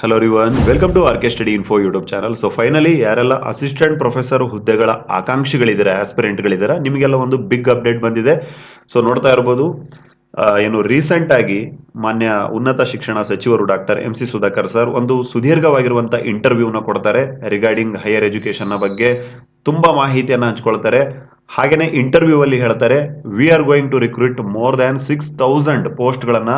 Hello everyone welcome to R K study info YouTube channel so finally ಯಾರೆಲ್ಲ assistant professor ಹುದ್ದೆಗಳ ಆಕಾಂಕ್ಷಿಗಳಿದ್ದಾರೆ ಆಸ್ಪಿರೆಂಟ್ಗಳಿದ್ದಾರೆ ನಿಮಗೆಲ್ಲ ಒಂದು ಬಿಗ್ ಅಪ್ಡೇಟ್ ಬಂದಿದೆ. ಸೊ ನೋಡ್ತಾ ಇರ್ಬೋದು ಏನು ರೀಸೆಂಟ್ ಆಗಿ ಮಾನ್ಯ ಉನ್ನತ ಶಿಕ್ಷಣ ಸಚಿವರು doctor M C Sudhakar sir ಒಂದು ಸುದೀರ್ಘವಾಗಿರುವಂತ ಇಂಟರ್ವ್ಯೂನ ಕೊಡ್ತಾರೆ. ರಿಗಾರ್ಡಿಂಗ್ ಹೈಯರ್ ಎಜುಕೇಶನ್ ಬಗ್ಗೆ ತುಂಬಾ ಮಾಹಿತಿಯನ್ನು ಹಂಚ್ಕೊಳ್ತಾರೆ. ಹಾಗೇನೆ ಇಂಟರ್ವ್ಯೂ ಅಲ್ಲಿ ಹೇಳ್ತಾರೆ we are going to recruit more than six thousand ಪೋಸ್ಟ್ಗಳನ್ನ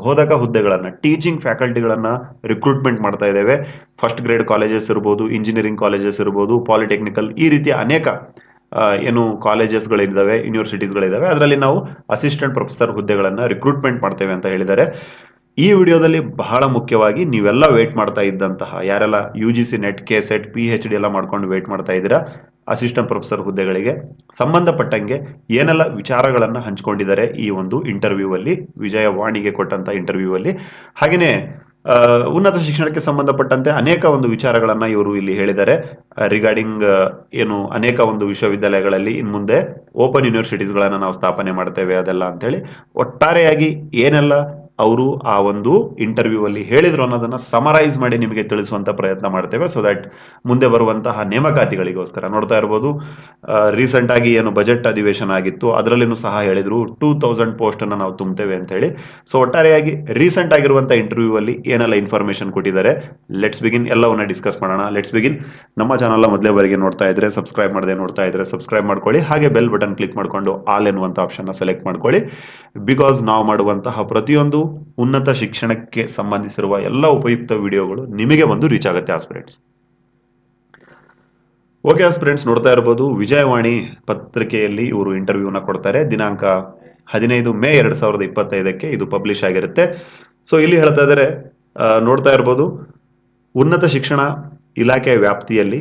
ಬೋಧಕ ಹುದ್ದೆಗಳನ್ನ ಟೀಚಿಂಗ್ ಫ್ಯಾಕಲ್ಟಿಗಳನ್ನ ರಿಕ್ರೂಟ್ಮೆಂಟ್ ಮಾಡ್ತಾ ಇದ್ದೇವೆ. ಫಸ್ಟ್ ಗ್ರೇಡ್ ಕಾಲೇಜಸ್ ಇರ್ಬೋದು ಇಂಜಿನಿಯರಿಂಗ್ ಕಾಲೇಜಸ್ ಇರ್ಬೋದು ಪಾಲಿಟೆಕ್ನಿಕಲ್ ಈ ರೀತಿಯ ಅನೇಕ ಏನು ಕಾಲೇಜಸ್ಗಳಿದ್ದಾವೆ ಯೂನಿವರ್ಸಿಟೀಸ್ಗಳಿದ್ದಾವೆ ಅದರಲ್ಲಿ ನಾವು ಅಸಿಸ್ಟೆಂಟ್ ಪ್ರೊಫೆಸರ್ ಹುದ್ದೆಗಳನ್ನ ರಿಕ್ರೂಟ್ಮೆಂಟ್ ಮಾಡ್ತೇವೆ ಅಂತ ಹೇಳಿದ್ದಾರೆ. ಈ ವಿಡಿಯೋದಲ್ಲಿ ಬಹಳ ಮುಖ್ಯವಾಗಿ ನೀವೆಲ್ಲ ವೇಟ್ ಮಾಡ್ತಾ ಇದ್ದಂತಹ, ಯಾರೆಲ್ಲ U G C NET K SET P H D ಎಲ್ಲ ಮಾಡ್ಕೊಂಡು ವೇಟ್ ಮಾಡ್ತಾ ಇದ್ದೀರಾ ಅಸಿಸ್ಟೆಂಟ್ ಪ್ರೊಫೆಸರ್ ಹುದ್ದೆಗಳಿಗೆ ಸಂಬಂಧಪಟ್ಟಂಗೆ ಏನೆಲ್ಲ ವಿಚಾರಗಳನ್ನ ಹಂಚಿಕೊಂಡಿದ್ದಾರೆ ಈ ಒಂದು ಇಂಟರ್ವ್ಯೂ ಅಲ್ಲಿ ವಿಜಯವಾಣಿಗೆ ಕೊಟ್ಟಂತ ಇಂಟರ್ವ್ಯೂ ಅಲ್ಲಿ ಹಾಗೆಯೇ ಉನ್ನತ ಶಿಕ್ಷಣಕ್ಕೆ ಸಂಬಂಧಪಟ್ಟಂತೆ ಅನೇಕ ಒಂದು ವಿಚಾರಗಳನ್ನ ಇವರು ಇಲ್ಲಿ ಹೇಳಿದ್ದಾರೆ. ರಿಗಾರ್ಡಿಂಗ್ ಏನು ಅನೇಕ ಒಂದು ವಿಶ್ವವಿದ್ಯಾಲಯಗಳಲ್ಲಿ ಇನ್ ಮುಂದೆ ಓಪನ್ ಯೂನಿವರ್ಸಿಟೀಸ್ಗಳನ್ನ ನಾವು ಸ್ಥಾಪನೆ ಮಾಡ್ತೇವೆ ಅದೆಲ್ಲ ಅಂತೇಳಿ ಒಟ್ಟಾರೆಯಾಗಿ ಏನೆಲ್ಲ ಅವರು ಆ ಒಂದು ಇಂಟರ್ವ್ಯೂ ಅಲ್ಲಿ ಹೇಳಿದ್ರು ಅನ್ನೋದನ್ನ ಸಮರೈಸ್ ಮಾಡಿ ನಿಮಗೆ ತಿಳಿಸುವಂತ ಪ್ರಯತ್ನ ಮಾಡ್ತೇವೆ. ಸೊ ದಟ್ ಮುಂದೆ ಬರುವಂತಹ ನೇಮಕಾತಿಗಳಿಗೋಸ್ಕರ. ನೋಡ್ತಾ ಇರ್ಬೋದು ರೀಸೆಂಟ್ ಆಗಿ ಏನು ಬಜೆಟ್ ಅಧಿವೇಶನ ಆಗಿತ್ತು, ಅದರಲ್ಲಿನೂ ಸಹ ಹೇಳಿದ್ರು ಟೂ ತೌಸಂಡ್ ಪೋಸ್ಟ್ ಅನ್ನ ನಾವು ತುಂಬುತ್ತೇವೆ ಅಂತ ಹೇಳಿ. ಸೊ ಒಟ್ಟಾರೆಯಾಗಿ ರೀಸೆಂಟ್ ಆಗಿರುವಂತಹ ಇಂಟರ್ವ್ಯೂ ಅಲ್ಲಿ ಏನೆಲ್ಲ ಇನ್ಫಾರ್ಮೇಶನ್ ಕೊಟ್ಟಿದ್ದಾರೆ ಲೆಟ್ಸ್ ಬಿಗಿನ್ ಎಲ್ಲವನ್ನ ಡಿಸ್ಕಸ್ ಮಾಡೋಣ. ಲೆಟ್ಸ್ ಬಿಗಿನ್ ನಮ್ಮ ಚಾನಲ್ ಮೊದಲೇ ಬರಿಗೆ ನೋಡ್ತಾ ಇದ್ರೆ ಸಬ್ಸ್ಕ್ರೈಬ್ ಮಾಡದೆ ನೋಡ್ತಾ ಇದ್ರೆ ಸಬ್ಸ್ಕ್ರೈಬ್ ಮಾಡ್ಕೊಳ್ಳಿ. ಹಾಗೆ ಬೆಲ್ ಬಟನ್ ಕ್ಲಿಕ್ ಮಾಡ್ಕೊಂಡು ಆಲ್ ಎನ್ನುವಂತ ಆಪ್ಷನ್ ಸೆಲೆಕ್ಟ್ ಮಾಡ್ಕೊಳ್ಳಿ. ಬಿಕಾಸ್ ನಾವು ಮಾಡುವಂತಹ ಪ್ರತಿಯೊಂದು ಉನ್ನತ ಶಿಕ್ಷಣಕ್ಕೆ ಸಂಬಂಧಿಸಿರುವ ಎಲ್ಲ ಉಪಯುಕ್ತ ವಿಡಿಯೋಗಳು ನಿಮಗೆ ಒಂದು ರೀಚ್ ಆಗುತ್ತೆ ಆಸ್ಪಿರೆಂಟ್ಸ್ ಓಕೆ ಆಸ್ಪಿರೆಂಟ್ಸ್ ನೋಡ್ತಾ ಇರ್ಬೋದು. ವಿಜಯವಾಣಿ ಪತ್ರಿಕೆಯಲ್ಲಿ ಇವರು ಇಂಟರ್ವ್ಯೂನ ಕೊಡ್ತಾರೆ. ದಿನಾಂಕ ಹದಿನೈದು ಮೇ ಎರಡ್ ಸಾವಿರದ ಇಪ್ಪತ್ತೈದಕ್ಕೆ ಇದು ಪಬ್ಲಿಷ್ ಆಗಿರುತ್ತೆ. ಸೊ ಇಲ್ಲಿ ಹೇಳ್ತಾ ಇದ್ದಾರೆ ನೋಡ್ತಾ ಇರ್ಬೋದು. ಉನ್ನತ ಶಿಕ್ಷಣ ಇಲಾಖೆ ವ್ಯಾಪ್ತಿಯಲ್ಲಿ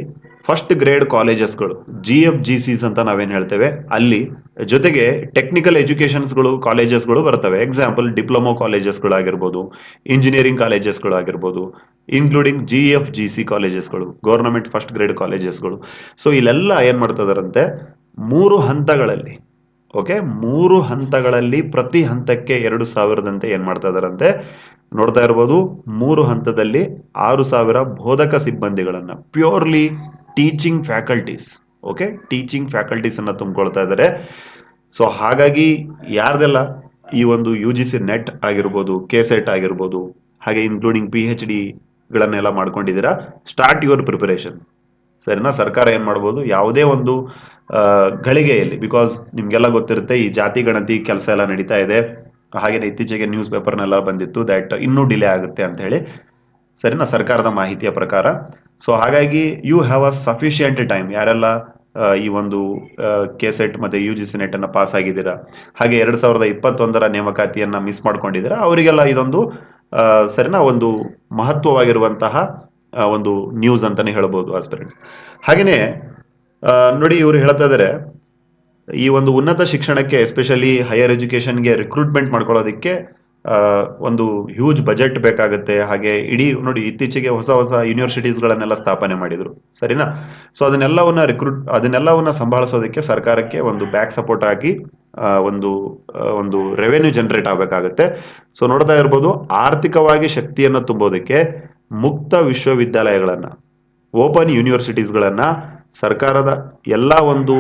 ಫಸ್ಟ್ ಗ್ರೇಡ್ ಕಾಲೇಜಸ್ಗಳು ಜಿ ಎಫ್ ಜಿ ಸಿಸ್ ಅಂತ ನಾವೇನು ಹೇಳ್ತೇವೆ, ಅಲ್ಲಿ ಜೊತೆಗೆ ಟೆಕ್ನಿಕಲ್ ಎಜುಕೇಷನ್ಸ್ಗಳು ಕಾಲೇಜಸ್ಗಳು ಬರ್ತವೆ. ಎಕ್ಸಾಂಪಲ್ ಡಿಪ್ಲೊಮೊ ಕಾಲೇಜಸ್ಗಳಾಗಿರ್ಬೋದು engineering ಕಾಲೇಜಸ್ಗಳಾಗಿರ್ಬೋದು including G F G C ಕಾಲೇಜಸ್ಗಳು government first grade ಕಾಲೇಜಸ್ಗಳು ಸೊ ಇಲ್ಲೆಲ್ಲ ಏನು ಮಾಡ್ತಾ ಇದಾರಂತೆ? ಮೂರು ಹಂತಗಳಲ್ಲಿ ಓಕೆ ಮೂರು ಹಂತಗಳಲ್ಲಿ ಪ್ರತಿ ಹಂತಕ್ಕೆ ಎರಡು ಸಾವಿರದಂತೆ ಏನು ಮಾಡ್ತಾ ಇದಾರಂತೆ? ನೋಡ್ತಾ ಇರ್ಬೋದು, ಮೂರು ಹಂತದಲ್ಲಿ ಆರು ಸಾವಿರ ಬೋಧಕ ಸಿಬ್ಬಂದಿಗಳನ್ನು purely teaching faculties okay teaching ಫ್ಯಾಕಲ್ಟೀಸನ್ನು ತುಂಬಿಕೊಳ್ತಾ ಇದ್ದಾರೆ ಸೊ ಹಾಗಾಗಿ ಯಾರ್ದೆಲ್ಲ ಈ ಒಂದು ಯು ಜಿ ಸಿ ನೆಟ್ ಆಗಿರ್ಬೋದು ಕೆ ಸೆಟ್ ಆಗಿರ್ಬೋದು, ಹಾಗೆ ಇನ್ಕ್ಲೂಡಿಂಗ್ ಪಿ ಎಚ್ ಡಿಗಳನ್ನೆಲ್ಲ ಮಾಡ್ಕೊಂಡಿದ್ದೀರಾ ಸ್ಟಾರ್ಟ್ ಯುವರ್ ಪ್ರಿಪರೇಷನ್ ಸರಿನಾ? ಸರ್ಕಾರ ಏನು ಮಾಡ್ಬೋದು? ಯಾವುದೇ ಒಂದು ಗಳಿಗೆಯಲ್ಲಿ ಬಿಕಾಸ್ ನಿಮಗೆಲ್ಲ ಗೊತ್ತಿರುತ್ತೆ, ಈ ಜಾತಿ, ಗಣತಿ ಕೆಲಸ ಎಲ್ಲ ನಡೀತಾ ಇದೆ. ಹಾಗೇನೆ ಇತ್ತೀಚೆಗೆ ನ್ಯೂಸ್ ಪೇಪರ್ನೆಲ್ಲ ಬಂದಿತ್ತು ದಟ್ ಇನ್ನೂ ಡಿಲೇ ಆಗುತ್ತೆ ಅಂತ ಹೇಳಿ. ಸರಿನಾ? ಸರ್ಕಾರದ ಮಾಹಿತಿಯ ಪ್ರಕಾರ ಸೊ ಹಾಗಾಗಿ you have a sufficient time ಯಾರೆಲ್ಲ ಈ ಒಂದು ಕೆ ಸೆಟ್ ಮತ್ತೆ ಯು ಜಿ ಸಿ ನೆಟ್ ಅನ್ನ ಪಾಸ್ ಆಗಿದ್ದೀರಾ? ಹಾಗೆ ಎರಡ್ ಸಾವಿರದ ಇಪ್ಪತ್ತೊಂದರ ನೇಮಕಾತಿಯನ್ನ ಮಿಸ್ ಮಾಡ್ಕೊಂಡಿದ್ದೀರಾ? ಅವರಿಗೆಲ್ಲ ಇದೊಂದು ಸರಿನ? ಒಂದು ಮಹತ್ವವಾಗಿರುವಂತಹ ಒಂದು ನ್ಯೂಸ್ ಅಂತಾನೆ ಹೇಳ್ಬೋದು ಆಸ್ಪಿರೆಂಟ್ಸ್ ಹಾಗೇನೆ ಆ, ನೋಡಿ ಇವರು ಹೇಳ್ತಾ ಇದ್ದಾರೆ ಈ ಒಂದು ಉನ್ನತ ಶಿಕ್ಷಣಕ್ಕೆ ಎಸ್ಪೆಷಲಿ ಹೈಯರ್ ಎಜುಕೇಶನ್ಗೆ ರಿಕ್ರೂಟ್ಮೆಂಟ್ ಮಾಡ್ಕೊಳ್ಳೋದಕ್ಕೆ ಒಂದು ಹ್ಯೂಜ್ ಬಜೆಟ್ ಬೇಕಾಗುತ್ತೆ. ಹಾಗೆ ಇಡೀ, ನೋಡಿ, ಇತ್ತೀಚೆಗೆ ಹೊಸ ಹೊಸ ಯೂನಿವರ್ಸಿಟೀಸ್ಗಳನ್ನೆಲ್ಲ ಸ್ಥಾಪನೆ ಮಾಡಿದ್ರು. ಸರಿನಾ? ಸೊ ಅದನ್ನೆಲ್ಲವನ್ನ ರಿಕ್ರೂಟ್ ಅದನ್ನೆಲ್ಲವನ್ನ ಸಂಭಾಳಿಸೋದಕ್ಕೆ ಸರ್ಕಾರಕ್ಕೆ ಒಂದು ಬ್ಯಾಕ್ ಸಪೋರ್ಟ್ ಆಗಿ ಒಂದು ಒಂದು ರೆವೆನ್ಯೂ ಜನರೇಟ್ ಆಗಬೇಕಾಗುತ್ತೆ. ಸೊ ನೋಡ್ತಾ ಇರ್ಬೋದು, ಆರ್ಥಿಕವಾಗಿ ಶಕ್ತಿಯನ್ನು ತುಂಬೋದಕ್ಕೆ ಮುಕ್ತ ವಿಶ್ವವಿದ್ಯಾಲಯಗಳನ್ನು ಓಪನ್ ಯೂನಿವರ್ಸಿಟೀಸ್ಗಳನ್ನು ಸರ್ಕಾರದ ಎಲ್ಲ ಒಂದು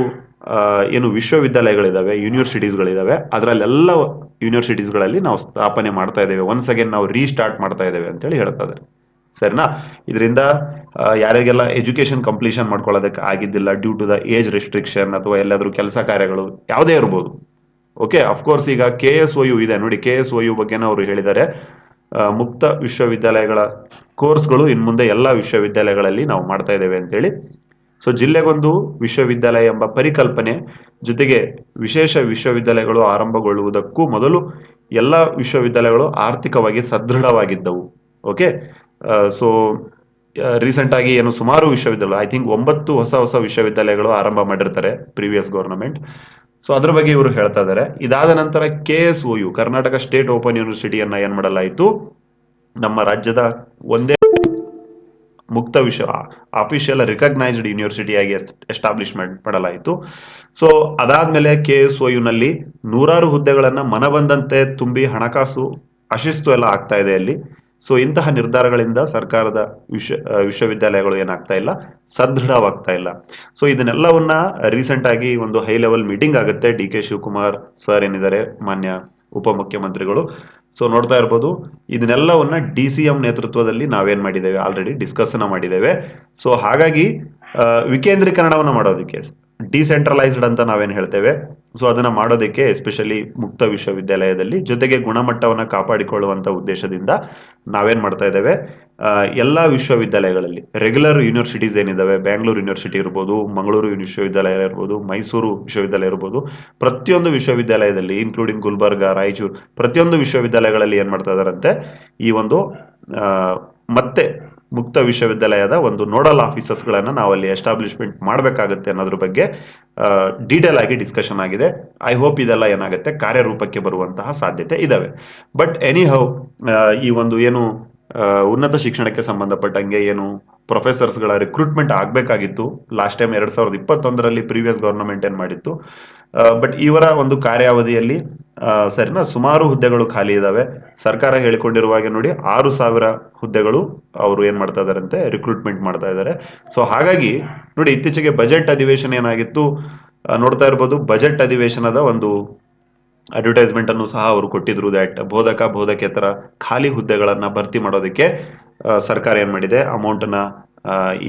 ಏನು ವಿಶ್ವವಿದ್ಯಾಲಯಗಳಿದ್ದಾವೆ ಯೂನಿವರ್ಸಿಟೀಸ್ಗಳಿದ್ದಾವೆ ಅದರಲ್ಲೆಲ್ಲ ಯೂನಿವರ್ಸಿಟೀಸ್ಗಳಲ್ಲಿ ನಾವು ಸ್ಥಾಪನೆ ಮಾಡ್ತಾ ಇದ್ದೇವೆ. ಒನ್ಸ್ ಅಗೇನ್ ನಾವು ರೀಸ್ಟಾರ್ಟ್ ಮಾಡ್ತಾ ಇದ್ದೇವೆ ಅಂತೇಳಿ ಹೇಳ್ತಾ ಇದ್ದಾರೆ ಸರಿನಾ? ಇದರಿಂದ ಯಾರಿಗೆಲ್ಲ ಎಜುಕೇಷನ್ ಕಂಪ್ಲೀಷನ್ ಮಾಡ್ಕೊಳ್ಳೋದಕ್ಕೆ ಆಗಿದ್ದಿಲ್ಲ due to the age restriction ಅಥವಾ ಎಲ್ಲಾದರೂ ಕೆಲಸ ಕಾರ್ಯಗಳು, ಯಾವುದೇ ಇರ್ಬೋದು. ಓಕೆ ಅಫ್ಕೋರ್ಸ್ ಈಗ ಕೆ ಎಸ್ ಒ ಯು ಇದೆ. ನೋಡಿ ಕೆ ಎಸ್ ಒ ಯು ಬಗ್ಗೆನೂ ಅವರು ಹೇಳಿದ್ದಾರೆ. ಮುಕ್ತ ವಿಶ್ವವಿದ್ಯಾಲಯಗಳ ಕೋರ್ಸ್ಗಳು ಇನ್ನು ಮುಂದೆ ಎಲ್ಲ ವಿಶ್ವವಿದ್ಯಾಲಯಗಳಲ್ಲಿ ನಾವು ಮಾಡ್ತಾ ಇದ್ದೇವೆ ಅಂತೇಳಿ ಸೊ ಜಿಲ್ಲೆಗೊಂದು ವಿಶ್ವವಿದ್ಯಾಲಯ ಎಂಬ ಪರಿಕಲ್ಪನೆ ಜೊತೆಗೆ ವಿಶೇಷ ವಿಶ್ವವಿದ್ಯಾಲಯಗಳು ಆರಂಭಗೊಳ್ಳುವುದಕ್ಕೂ ಮೊದಲು ಎಲ್ಲ ವಿಶ್ವವಿದ್ಯಾಲಯಗಳು ಆರ್ಥಿಕವಾಗಿ ಸದೃಢವಾಗಿದ್ದವು. ಓಕೆ ಸೊ ರೀಸೆಂಟ್ ಆಗಿ ಏನು ಸುಮಾರು ವಿಶ್ವವಿದ್ಯಾಲಯ ಐ ಥಿಂಕ್ ಒಂಬತ್ತು ಹೊಸ ಹೊಸ ವಿಶ್ವವಿದ್ಯಾಲಯಗಳು ಆರಂಭ ಮಾಡಿರ್ತಾರೆ ಪ್ರೀವಿಯಸ್ ಗವರ್ನಮೆಂಟ್ ಸೊ ಅದ್ರ ಬಗ್ಗೆ ಇವರು ಹೇಳ್ತಾ ಇದ್ದಾರೆ ಇದಾದ ನಂತರ K S O U Karnataka state open ಯೂನಿವರ್ಸಿಟಿಯನ್ನ ಏನ್ ಮಾಡಲಾಯಿತು? ನಮ್ಮ ರಾಜ್ಯದ ಒಂದೇ ಮುಕ್ತ ವಿಶ್ವ ಅಫಿಷಿಯಲ್ ರಿಕಗ್ನೈಸ್ಡ್ ಯೂನಿವರ್ಸಿಟಿಯಾಗಿ ಎಸ್ಟಾಬ್ಲಿಷ್ಮೆಂಟ್ ಮಾಡಲಾಯಿತು. ಸೊ ಅದಾದ್ಮೇಲೆ ಕೆ ಎಸ್ ಒ ಯುನಲ್ಲಿ ನೂರಾರು ಹುದ್ದೆಗಳನ್ನು ಮನಬಂದಂತೆ ತುಂಬಿ ಹಣಕಾಸು ಅಶಿಸ್ತು ಎಲ್ಲ ಆಗ್ತಾ ಇದೆ ಅಲ್ಲಿ. ಸೊ ಇಂತಹ ನಿರ್ಧಾರಗಳಿಂದ ಸರ್ಕಾರದ ವಿಶ್ವ ವಿಶ್ವವಿದ್ಯಾಲಯಗಳು ಏನಾಗ್ತಾ ಇಲ್ಲ, ಸದೃಢವಾಗ್ತಾ ಇಲ್ಲ. ಸೊ ಇದನ್ನೆಲ್ಲವನ್ನ ರೀಸೆಂಟ್ ಆಗಿ ಒಂದು ಹೈ ಲೆವೆಲ್ ಮೀಟಿಂಗ್ ಆಗುತ್ತೆ. ಡಿ ಕೆ ಶಿವಕುಮಾರ್ ಸರ್ ಏನಿದ್ದಾರೆ, ಮಾನ್ಯ ಉಪಮುಖ್ಯಮಂತ್ರಿಗಳು. ಸೊ ನೋಡ್ತಾ ಇರ್ಬೋದು, ಇದನ್ನೆಲ್ಲವನ್ನ ಡಿ ಸಿ ಎಂ ನೇತೃತ್ವದಲ್ಲಿ ನಾವೇನ್ ಮಾಡಿದ್ದೇವೆ? ಆಲ್ರೆಡಿ ಡಿಸ್ಕಸ್ನ ಮಾಡಿದ್ದೇವೆ. ಸೊ ಹಾಗಾಗಿ ವಿಕೇಂದ್ರೀಕರಣವನ್ನು ಮಾಡೋದಕ್ಕೆ, ಡಿಸೆಂಟ್ರಲೈಸ್ಡ್ ಅಂತ ನಾವೇನು ಹೇಳ್ತೇವೆ? ಸೊ ಅದನ್ನ ಮಾಡೋದಕ್ಕೆ ಎಸ್ಪೆಷಲಿ ಮುಕ್ತ ವಿಶ್ವವಿದ್ಯಾಲಯದಲ್ಲಿ ಜೊತೆಗೆ ಗುಣಮಟ್ಟವನ್ನು ಕಾಪಾಡಿಕೊಳ್ಳುವಂತ ಉದ್ದೇಶದಿಂದ ನಾವೇನ್ ಮಾಡ್ತಾ ಇದ್ದೇವೆ? ಎಲ್ಲ ವಿಶ್ವವಿದ್ಯಾಲಯಗಳಲ್ಲಿ ರೆಗ್ಯುಲರ್ ಯೂನಿವರ್ಸಿಟೀಸ್ ಏನಿದಾವೆ? ಬ್ಯಾಂಗ್ಳೂರು ಯೂನಿವರ್ಸಿಟಿ ಇರ್ಬೋದು ಮಂಗಳೂರು ವಿಶ್ವವಿದ್ಯಾಲಯ ಇರ್ಬೋದು ಮೈಸೂರು ವಿಶ್ವವಿದ್ಯಾಲಯ ಇರ್ಬೋದು, ಪ್ರತಿಯೊಂದು ವಿಶ್ವವಿದ್ಯಾಲಯದಲ್ಲಿ ಇನ್ಕ್ಲೂಡಿಂಗ್ ಗುಲ್ಬರ್ಗ, ರಾಯಚೂರು, ಪ್ರತಿಯೊಂದು ವಿಶ್ವವಿದ್ಯಾಲಯಗಳಲ್ಲಿ ಏನು ಮಾಡ್ತಾ ಇದ್ದಾರಂತೆ? ಈ ಒಂದು ಮತ್ತೆ ಮುಕ್ತ ವಿಶ್ವವಿದ್ಯಾಲಯದ ಒಂದು ನೋಡಲ್ ಆಫೀಸರ್ಸ್ಗಳನ್ನು ನಾವು ಅಲ್ಲಿ ಎಸ್ಟಾಬ್ಲಿಷ್ಮೆಂಟ್ ಮಾಡಬೇಕಾಗುತ್ತೆ ಅನ್ನೋದ್ರ ಬಗ್ಗೆ ಡೀಟೇಲ್ ಆಗಿ ಡಿಸ್ಕಷನ್ ಆಗಿದೆ. ಐ ಹೋಪ್ ಇದೆಲ್ಲ ಏನಾಗುತ್ತೆ? ಕಾರ್ಯರೂಪಕ್ಕೆ ಬರುವಂತಹ ಸಾಧ್ಯತೆ ಇದ್ದಾವೆ ಬಟ್ ಎನಿ ಹೌ ಈ ಒಂದು ಏನು ಉನ್ನತ ಶಿಕ್ಷಣಕ್ಕೆ ಸಂಬಂಧಪಟ್ಟಂಗೆ ಏನು ಪ್ರೊಫೆಸರ್ಸ್ಗಳ ರಿಕ್ರೂಟ್ಮೆಂಟ್ ಆಗಬೇಕಾಗಿತ್ತು. ಲಾಸ್ಟ್ ಟೈಮ್ ಎರಡು ಸಾವಿರದ ಇಪ್ಪತ್ತೊಂದರಲ್ಲಿ ಪ್ರೀವಿಯಸ್ ಗವರ್ನಮೆಂಟ್ ಏನು ಮಾಡಿತ್ತು? ಬಟ್ ಇವರ ಒಂದು ಕಾರ್ಯಾವಧಿಯಲ್ಲಿ ಸರಿನಾ, ಸುಮಾರು ಹುದ್ದೆಗಳು ಖಾಲಿ ಇದ್ದಾವೆ ಸರ್ಕಾರ ಹೇಳಿಕೊಂಡಿರುವ ಹಾಗೆ ನೋಡಿ, ಆರು ಸಾವಿರ ಹುದ್ದೆಗಳು ಅವರು ಏನ್ ಮಾಡ್ತಾ ಇದಾರಂತೆ ರಿಕ್ರೂಟ್ಮೆಂಟ್ ಮಾಡ್ತಾ ಇದ್ದಾರೆ ಸೊ ಹಾಗಾಗಿ ನೋಡಿ, ಇತ್ತೀಚೆಗೆ ಬಜೆಟ್ ಅಧಿವೇಶನ ಏನಾಗಿತ್ತು ನೋಡ್ತಾ ಇರ್ಬೋದು ಬಜೆಟ್ ಅಧಿವೇಶನದ ಒಂದು ಅಡ್ವರ್ಟೈಸ್ಮೆಂಟ್ ಅನ್ನು ಸಹ ಅವರು ಕೊಟ್ಟಿದ್ರು ದಟ್ ಬೋಧಕ, ಬೋಧಕೇತರ ಖಾಲಿ ಹುದ್ದೆಗಳನ್ನ ಭರ್ತಿ ಮಾಡೋದಕ್ಕೆ ಸರ್ಕಾರ ಏನ್ ಮಾಡಿದೆ ಅಮೌಂಟ್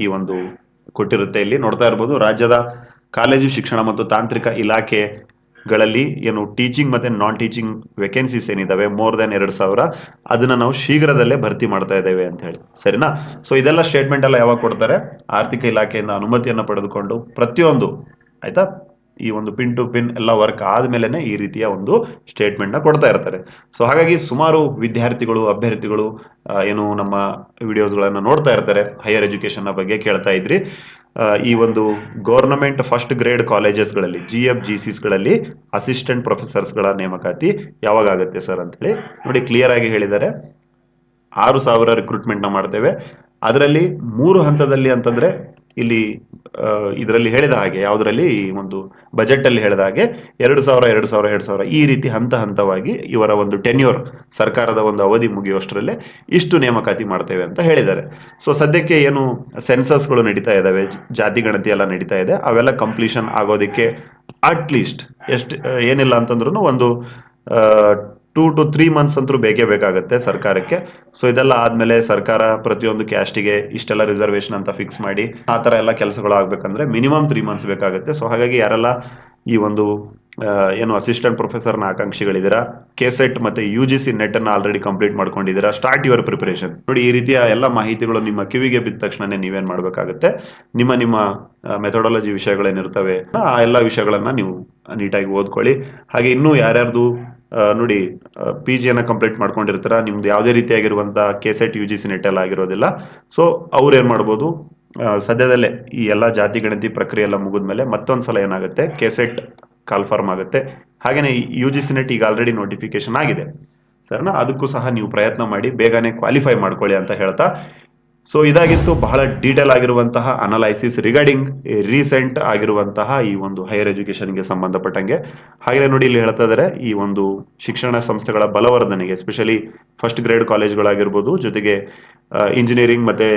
ಈ ಒಂದು ಕೊಟ್ಟಿರುತ್ತೆ. ಇಲ್ಲಿ ನೋಡ್ತಾ ಇರ್ಬೋದು, ರಾಜ್ಯದ ಕಾಲೇಜು ಶಿಕ್ಷಣ ಮತ್ತು ತಾಂತ್ರಿಕ ಇಲಾಖೆಗಳಲ್ಲಿ ಏನು ಟೀಚಿಂಗ್ ಮತ್ತೆ ನಾನ್ ಟೀಚಿಂಗ್ ವೇಕೆನ್ಸೀಸ್ ಏನಿದಾವೆ ಮೋರ್ ದೆನ್ ಎರಡು ಸಾವಿರ, ಅದನ್ನ ನಾವು ಶೀಘ್ರದಲ್ಲೇ ಭರ್ತಿ ಮಾಡ್ತಾ ಇದ್ದೇವೆ ಅಂತ ಹೇಳಿ. ಸರಿನಾ? ಸೊ ಇದೆಲ್ಲ ಸ್ಟೇಟ್ಮೆಂಟ್ ಎಲ್ಲ ಯಾವಾಗ ಕೊಡ್ತಾರೆ? ಆರ್ಥಿಕ ಇಲಾಖೆಯಿಂದ ಅನುಮತಿಯನ್ನು ಪಡೆದುಕೊಂಡು ಪ್ರತಿಯೊಂದು, ಆಯ್ತಾ? ಈ ಒಂದು ಪಿನ್ ಟು ಪಿನ್ ಎಲ್ಲ ವರ್ಕ್ ಆದ್ಮೇಲೆನೆ ಈ ರೀತಿಯ ಒಂದು ಸ್ಟೇಟ್ಮೆಂಟ್ನ ಕೊಡ್ತಾ ಇರ್ತಾರೆ. ಸೊ ಹಾಗಾಗಿ ಸುಮಾರು ವಿದ್ಯಾರ್ಥಿಗಳು, ಅಭ್ಯರ್ಥಿಗಳು ಏನು ನಮ್ಮ ವಿಡಿಯೋಸ್ಗಳನ್ನು ನೋಡ್ತಾ ಇರ್ತಾರೆ ಹೈಯರ್ ಎಜುಕೇಶನ್ ಬಗ್ಗೆ ಕೇಳ್ತಾ ಇದ್ರಿ. ಈ ಒಂದು ಗೌರ್ನಮೆಂಟ್ ಫಸ್ಟ್ ಗ್ರೇಡ್ ಕಾಲೇಜಸ್ಗಳಲ್ಲಿ ಜಿ ಎಫ್ ಜಿ ಗಳಲ್ಲಿ ಅಸಿಸ್ಟೆಂಟ್ ಪ್ರೊಫೆಸರ್ಸ್ಗಳ ನೇಮಕಾತಿ ಯಾವಾಗ ಆಗುತ್ತೆ ಸರ್ ಅಂತೇಳಿ ನೋಡಿ ಕ್ಲಿಯರ್ ಆಗಿ ಹೇಳಿದ್ದಾರೆ. ಆರು ಸಾವಿರ ರಿಕ್ರೂಟ್ಮೆಂಟ್ನ ಮಾಡ್ತೇವೆ. ಅದರಲ್ಲಿ ಮೂರು ಹಂತದಲ್ಲಿ ಅಂತಂದ್ರೆ ಇಲ್ಲಿ ಇದರಲ್ಲಿ ಹೇಳಿದ ಹಾಗೆ, ಯಾವುದರಲ್ಲಿ? ಒಂದು ಬಜೆಟ್ ಅಲ್ಲಿ ಹೇಳಿದ ಹಾಗೆ, ಎರಡು ಸಾವಿರ ಎರಡು ಸಾವಿರ ಎರಡು ಸಾವಿರ, ಈ ರೀತಿ ಹಂತ ಹಂತವಾಗಿ ಇವರ ಒಂದು ಟೆನ್ಯೂರ್ ಸರ್ಕಾರದ ಒಂದು ಅವಧಿ ಮುಗಿಯುವಷ್ಟರಲ್ಲೇ ಇಷ್ಟು ನೇಮಕಾತಿ ಮಾಡ್ತೇವೆ ಅಂತ ಹೇಳಿದ್ದಾರೆ. ಸೊ ಸದ್ಯಕ್ಕೆ ಏನು ಸೆನ್ಸಸ್ಗಳು ನಡೀತಾ ಇದ್ದಾವೆ ಜಾತಿ ಗಣತಿ ಎಲ್ಲ ನಡೀತಾ ಇದೆ, ಅವೆಲ್ಲ ಕಂಪ್ಲೀಷನ್ ಆಗೋದಕ್ಕೆ ಅಟ್ ಲೀಸ್ಟ್ ಎಷ್ಟು, ಏನಿಲ್ಲ ಅಂತಂದ್ರೂ ಒಂದು ಟೂ ಟು ತ್ರೀ ಮಂತ್ಸ್ ಅಂತೂ ಬೇಕೇ ಬೇಕಾಗುತ್ತೆ ಸರ್ಕಾರಕ್ಕೆ. ಸೊ ಇದೆಲ್ಲ ಆದ್ಮೇಲೆ ಸರ್ಕಾರ ಪ್ರತಿಯೊಂದು ಕ್ಯಾಸ್ಟಿಗೆ ಇಷ್ಟೆಲ್ಲ ರಿಸರ್ವೇಶನ್ ಅಂತ ಫಿಕ್ಸ್ ಮಾಡಿ, ಆ ಥರ ಎಲ್ಲ ಕೆಲಸಗಳು ಆಗ್ಬೇಕಂದ್ರೆ ಮಿನಿಮಮ್ ತ್ರೀ ಮಂತ್ಸ್ ಬೇಕಾಗುತ್ತೆ. ಸೊ ಹಾಗಾಗಿ ಯಾರೆಲ್ಲ ಈ ಒಂದು ಏನು ಅಸಿಸ್ಟೆಂಟ್ ಪ್ರೊಫೆಸರ್ನ ಆಕಾಂಕ್ಷಿಗಳಿದ್ದೀರಾ? ಕೆ ಸೆಟ್ ಮತ್ತೆ ಯು ಜಿ ಸಿ ನೆಟ್ ಅನ್ನ ಆಲ್ರೆಡಿ ಕಂಪ್ಲೀಟ್ ಮಾಡ್ಕೊಂಡಿದ್ದೀರಾ? ಸ್ಟಾರ್ಟ್ ಯುವರ್ ಪ್ರಿಪರೇಷನ್ ನೋಡಿ, ಈ ರೀತಿಯ ಎಲ್ಲ ಮಾಹಿತಿಗಳು ನಿಮ್ಮ ಕಿವಿಗೆ ಬಿದ್ದ ತಕ್ಷಣ ನೀವೇನ್ ಮಾಡ್ಬೇಕಾಗುತ್ತೆ? ನಿಮ್ಮ ನಿಮ್ಮ ಮೆಥಡಾಲಜಿ ವಿಷಯಗಳೇನಿರ್ತವೆ? ಆ, ಎಲ್ಲ ವಿಷಯಗಳನ್ನ ನೀವು ನೀಟಾಗಿ ಓದ್ಕೊಳ್ಳಿ. ಹಾಗೆ ಇನ್ನೂ ಯಾರ್ಯಾರ್ದು ನೋಡಿ ಪಿ ಜಿಯನ್ನು ಕಂಪ್ಲೀಟ್ ಮಾಡ್ಕೊಂಡಿರ್ತಾರ? ನಿಮ್ದು ಯಾವುದೇ ರೀತಿಯಾಗಿರುವಂಥ K SET U G C NET ಎಲ್ಲ ಆಗಿರೋದಿಲ್ಲ. ಸೊ ಅವ್ರು ಮಾಡ್ಬೋದು? ಸದ್ಯದಲ್ಲೇ ಈ ಎಲ್ಲ ಜಾತಿ ಗಣತಿ ಪ್ರಕ್ರಿಯೆ ಎಲ್ಲ ಮುಗಿದ್ಮೇಲೆ ಮತ್ತೊಂದ್ಸಲ ಏನಾಗುತ್ತೆ? ಕೆ ಸೆಟ್ ಕಾಲ್ಫಾರ್ಮ್ ಆಗುತ್ತೆ. ಹಾಗೇನೆ ಯು ಜಿ ಸಿ ನೆಟ್ ಈಗ ಆಲ್ರೆಡಿ ನೋಟಿಫಿಕೇಶನ್ ಆಗಿದೆ. ಸರಿನಾ, ಅದಕ್ಕೂ ಸಹ ನೀವು ಪ್ರಯತ್ನ ಮಾಡಿ, ಬೇಗನೆ ಕ್ವಾಲಿಫೈ ಮಾಡ್ಕೊಳ್ಳಿ ಅಂತ ಹೇಳ್ತಾ. ಸೊ ಇದಾಗಿತ್ತು ಬಹಳ ಡೀಟೇಲ್ ಆಗಿರುವಂತಹ ಅನಲೈಸಿಸ್ ರಿಗಾರ್ಡಿಂಗ್ ರೀಸೆಂಟ್ ಆಗಿರುವಂತಹ ಈ ಒಂದು ಹೈಯರ್ ಎಜುಕೇಷನ್ಗೆ ಸಂಬಂಧಪಟ್ಟಂಗೆ. ಹಾಗೆ ನೋಡಿ, ಇಲ್ಲಿ ಹೇಳ್ತಾ ಇದ್ದಾರೆ ಈ ಒಂದು ಶಿಕ್ಷಣ ಸಂಸ್ಥೆಗಳ ಬಲವರ್ಧನೆಗೆ ಎಸ್ಪೆಷಲಿ ಫಸ್ಟ್ ಗ್ರೇಡ್ ಕಾಲೇಜ್ಗಳಾಗಿರ್ಬೋದು ಜೊತೆಗೆ ಇಂಜಿನಿಯರಿಂಗ್ ಮತ್ತೆ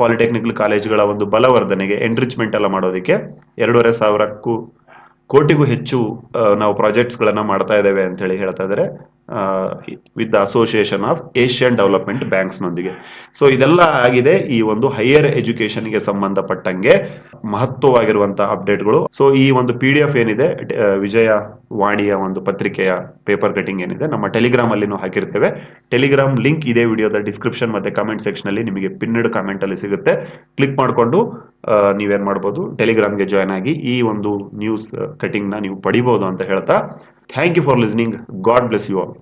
ಪಾಲಿಟೆಕ್ನಿಕಲ್ ಕಾಲೇಜ್ಗಳ ಒಂದು ಬಲವರ್ಧನೆಗೆ ಎನ್ರಿಚ್ಮೆಂಟ್ ಎಲ್ಲ ಮಾಡೋದಕ್ಕೆ ಎರಡೂವರೆ ಸಾವಿರಕ್ಕೂ ಕೋಟಿಗೂ ಹೆಚ್ಚು ನಾವು ಪ್ರಾಜೆಕ್ಟ್ಸ್ಗಳನ್ನು ಮಾಡ್ತಾ ಇದ್ದೇವೆ ಅಂತ ಹೇಳಿ ಹೇಳ್ತಾ ಇದ್ದಾರೆ. With the association of Asian development ಬ್ಯಾಂಕ್ಸ್ನೊಂದಿಗೆ so ಇದೆಲ್ಲ ಆಗಿದೆ ಈ ಒಂದು ಹೈಯರ್ ಎಜುಕೇಶನ್ಗೆ ಸಂಬಂಧಪಟ್ಟಂಗೆ ಮಹತ್ವವಾಗಿರುವಂತಹ ಅಪ್ಡೇಟ್ಗಳು ಸೊ ಈ ಒಂದು ಪಿ ಡಿ ಎಫ್ ಏನಿದೆ ವಿಜಯ ವಾಣಿಯ ಒಂದು ಪತ್ರಿಕೆಯ ಪೇಪರ್ ಕಟಿಂಗ್ ಏನಿದೆ, ನಮ್ಮ ಟೆಲಿಗ್ರಾಮ್ ಅಲ್ಲಿ ಹಾಕಿರ್ತೇವೆ. ಟೆಲಿಗ್ರಾಮ್ ಲಿಂಕ್ ಇದೇ ವಿಡಿಯೋದ ಡಿಸ್ಕ್ರಿಪ್ಷನ್ ಮತ್ತೆ ಕಮೆಂಟ್ ಸೆಕ್ಷನ್ ಅಲ್ಲಿ ನಿಮಗೆ ಪಿನ್ನಡ್ ಕಾಮೆಂಟ್ ಅಲ್ಲಿ ಸಿಗುತ್ತೆ. ಕ್ಲಿಕ್ ಮಾಡಿಕೊಂಡು ನೀವೇನ್ ಮಾಡ್ಬೋದು ಟೆಲಿಗ್ರಾಮ್ಗೆ ಜಾಯ್ನ್ ಆಗಿ ಈ ಒಂದು ನ್ಯೂಸ್ ಕಟಿಂಗ್ನ ನೀವು ಪಡಿಬಹುದು ಅಂತ ಹೇಳ್ತಾ Thank you for listening. God bless you all.